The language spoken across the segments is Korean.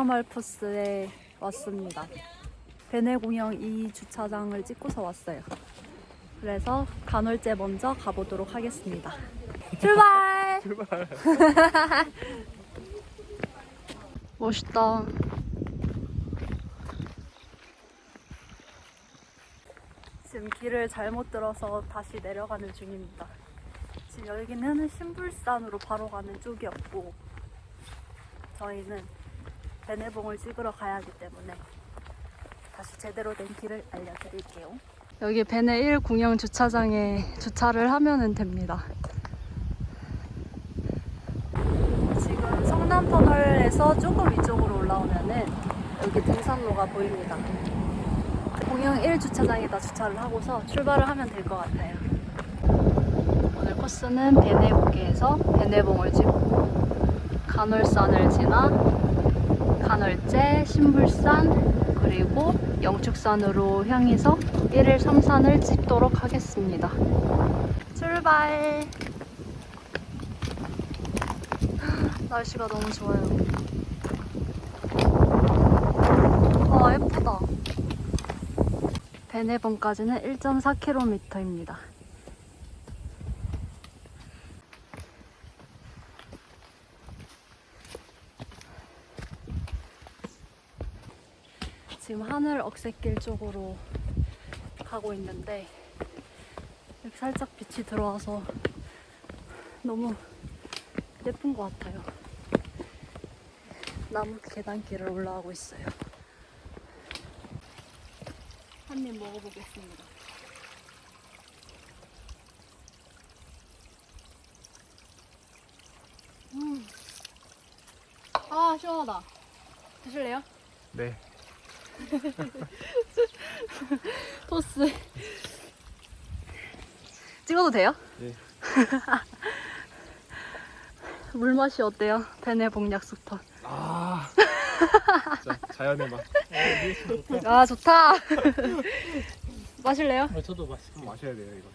영남알프스에 왔습니다. 베네공영 2 주차장을 찍고서 왔어요. 그래서 간헐제 먼저 가보도록 하겠습니다. 출발! 출발. 멋있다. 지금 길을 잘못 들어서 다시 내려가는 중입니다. 지금 여기는 신불산으로 바로 가는 쪽이었고 저희는 베네봉을 찍으러 가야 하기 때문에 다시 제대로 된 길을 알려드릴게요. 여기 베네 1 공영 주차장에 주차를 하면 됩니다. 지금 성남터널에서 조금 위쪽으로 올라오면은 여기 등산로가 보입니다. 공영 1 주차장에다 주차를 하고서 출발을 하면 될 것 같아요. 오늘 코스는 베네고개에서 베네봉을 찍고 간월산을 지나 간월제, 신불산 그리고 영축산으로 향해서 1일 3산을 찍도록 하겠습니다. 출발! 날씨가 너무 좋아요. 와, 예쁘다. 베네봉까지는 1.4km입니다. 지금 하늘 억새길 쪽으로 가고 있는데 살짝 빛이 들어와서 너무 예쁜 것 같아요. 나무 계단길을 올라가고 있어요. 한 입 먹어보겠습니다. 음. 아, 시원하다. 드실래요? 네. 토스. 찍어도 돼요? 네. 물 맛이 어때요? 베네봉 약수터. 아. 진짜 자연의 맛. 아 좋다. 마실래요? 아, 저도 맛좀 마셔야 돼요 이거.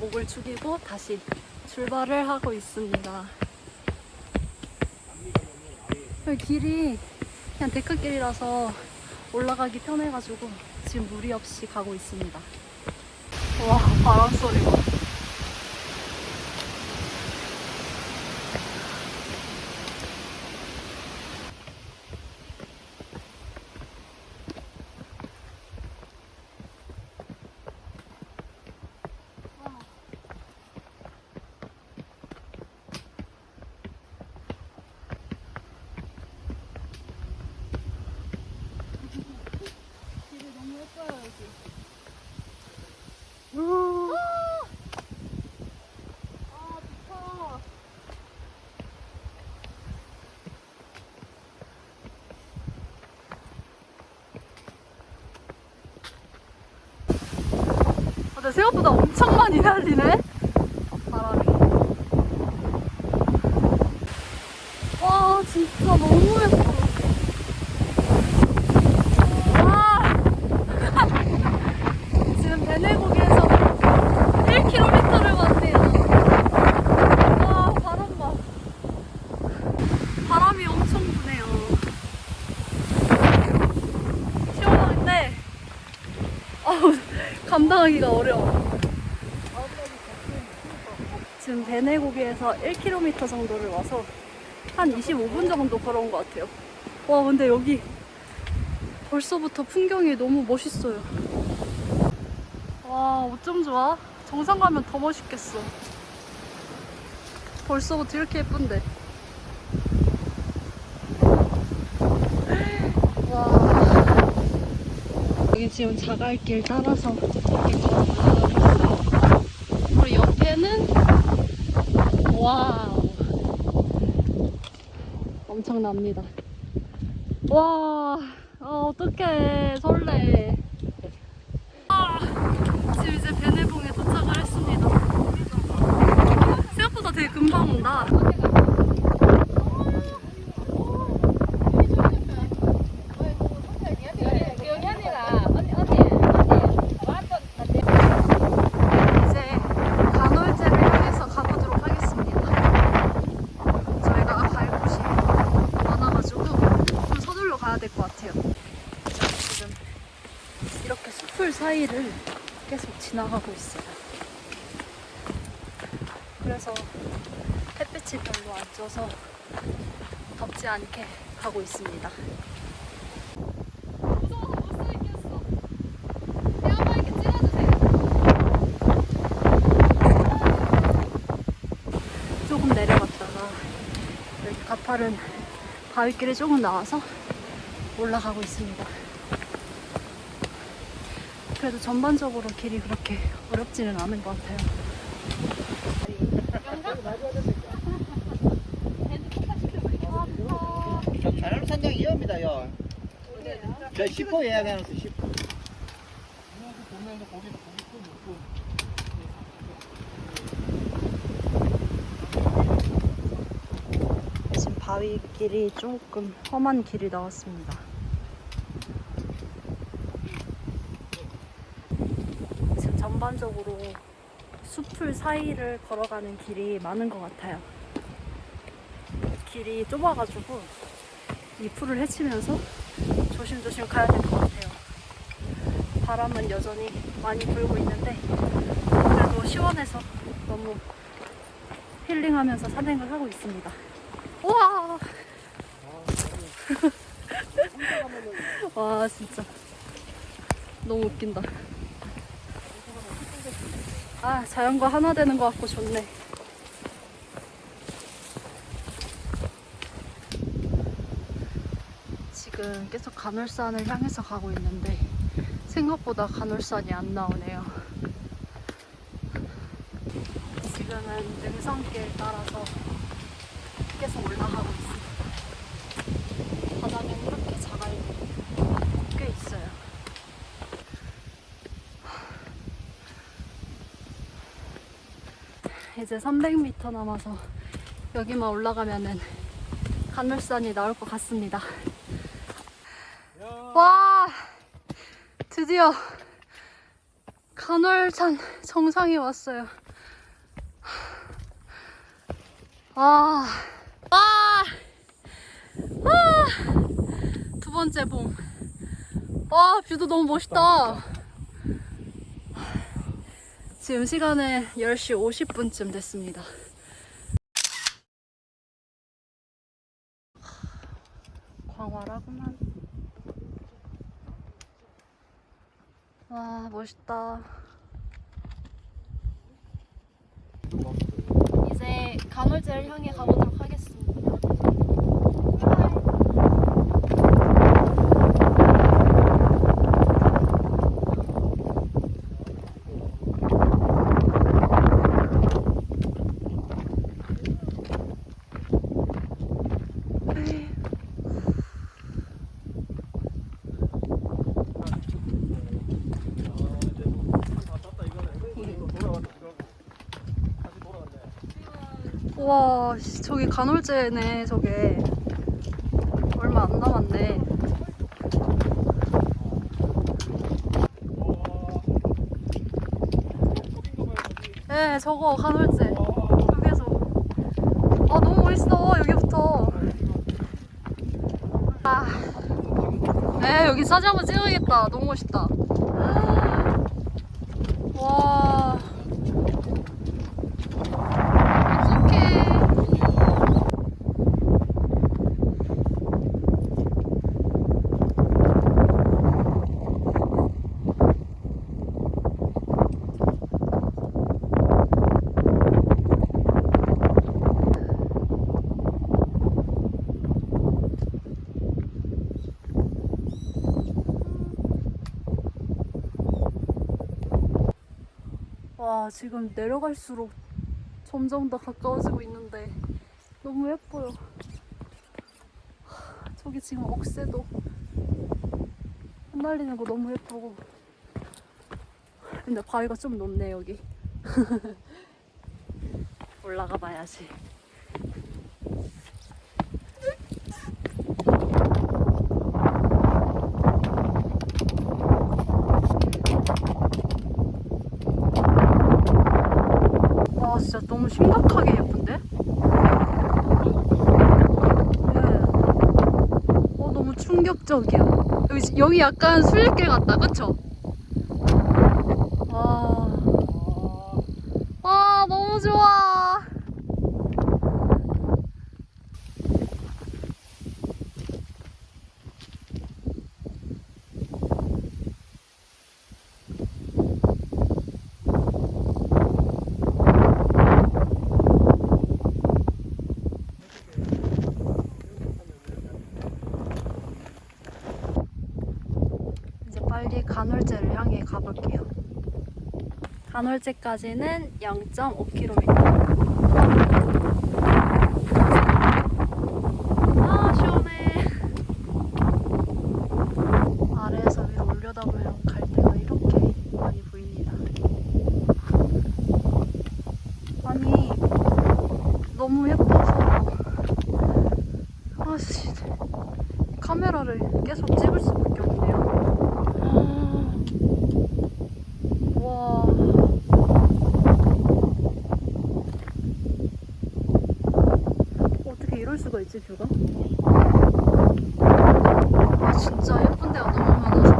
목을 축이고 다시 출발을 하고 있습니다. 여기 길이 그냥 데크길이라서 올라가기 편해가지고 지금 무리 없이 가고 있습니다. 와 바람 소리가. 근데 생각보다 엄청 많이 날리네. 바람이. 와 진짜 너무 예뻐. 와. 지금 베네고기에서 1km를 왔네요. 와, 바람 봐. 바람이 엄청 부네요. 시원한데, 아우, 감당하기가 어려워. 지금 베네고기에서 1km 정도를 와서 한 25분 정도 걸어온 것 같아요. 와, 근데 여기 벌써부터 풍경이 너무 멋있어요. 와, 어쩜 좋아? 정상 가면 더 멋있겠어. 벌써부터 이렇게 예쁜데. 와. 여기 지금 자갈길 따라서 이렇게 걸어가고 있어요. 그리고 옆에는, 와우. 엄청납니다. 와, 아, 어떡해. 설레. 아, 지금 이제 베네봉에 도착을 했습니다. 생각보다 되게 금방 온다. 이제 간월제를 향해서 가보도록 하겠습니다. 저희가 갈 곳이 많아가지고 사이를 계속 지나가고 있어요. 그래서 햇빛이 별로 안 쪄서 덥지 않게 가고 있습니다. 조금 내려갔다가 가파른 바위길에 조금 나와서 올라가고 있습니다. 그래도 전반적으로 길이 그렇게 어렵지는 않은 것 같아요. 저 자연 산장 이어입니다 요. 저 10호 예약해놨어 10호. 보면서 거기서 고기 또 먹고. 지금 바위길이 조금 험한 길이 나왔습니다. 지금 전반적으로 숲풀 사이를 걸어가는 길이 많은 것 같아요. 길이 좁아가지고 이 풀을 헤치면서 조심조심 가야 될 것 같아요. 바람은 여전히 많이 불고 있는데 그래도 시원해서 너무 힐링하면서 산행을 하고 있습니다. 우와! 와, 진짜. 너무 웃긴다. 아, 자연과 하나 되는 것 같고 좋네. 지금 계속 간월산을 향해서 가고 있는데 생각보다 간월산이 안 나오네요. 지금은 능선길 따라서 계속 올라가고 있습니다. 바닥엔 이렇게 자갈들이 꽤 있어요. 이제 300m 남아서 여기만 올라가면은 간물산이 나올 것 같습니다. 와, 드디어 간월산 정상에 왔어요. 와, 와, 와, 두 번째 봄. 와, 뷰도 너무 멋있다. 지금 시간은 10시 50분쯤 됐습니다. 광활하구만. 와, 멋있다. 이제 간월제를 향해 가보도록 하겠습니다. 우와, 씨, 저기 간월제네, 저게. 얼마 안 남았네. 네, 저거 간월제. 여기에서. 아, 너무 멋있어, 여기부터. 아. 네, 여기 사진 한번 찍어야겠다. 너무 멋있다. 와. 어떡해. 와, 지금 내려갈수록 점점 더 가까워지고 있는데 너무 예뻐요. 하, 저기 지금 억새도 흩날리는 거 너무 예쁘고. 근데 바위가 좀 높네, 여기. 올라가 봐야지. 와 진짜 너무 심각하게 예쁜데? 네. 어 너무 충격적이야. 여기 여기 약간 순례길 같다, 그쵸? 간월지까지는 0.5km. 볼 수가 있지 뷰가? 아 진짜 예쁜데요 너무 많아서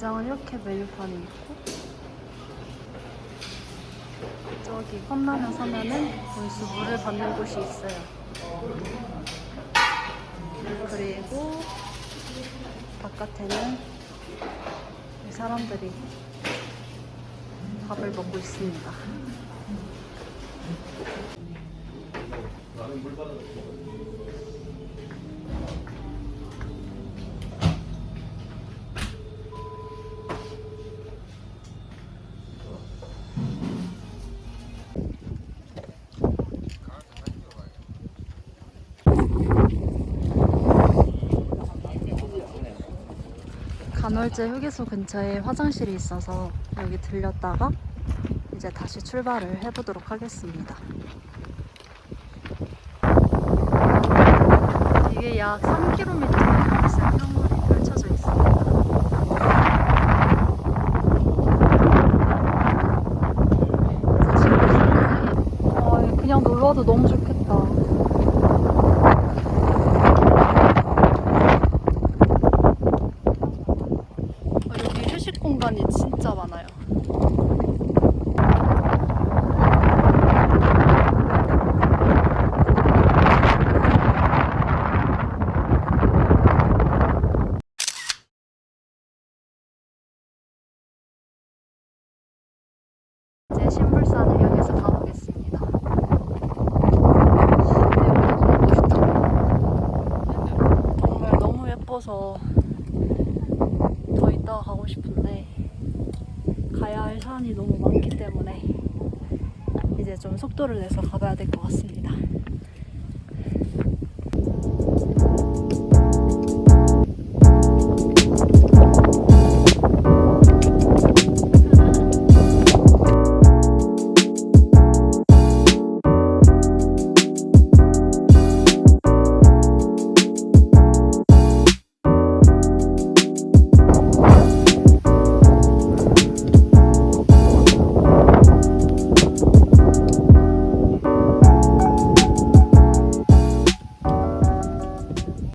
매장은 이렇게 메뉴판이 있고 저기 컵라면 사면은 분수 물을 받는 곳이 있어요. 그리고 바깥에는 사람들이 밥을 먹고 있습니다. 간월제 휴게소 근처에 화장실이 있어서 여기 들렸다가 이제 다시 출발을 해보도록 하겠습니다. 이게 약 3km 어, 너무 좋겠 좀 속도를 내서 가봐야 될 것 같습니다.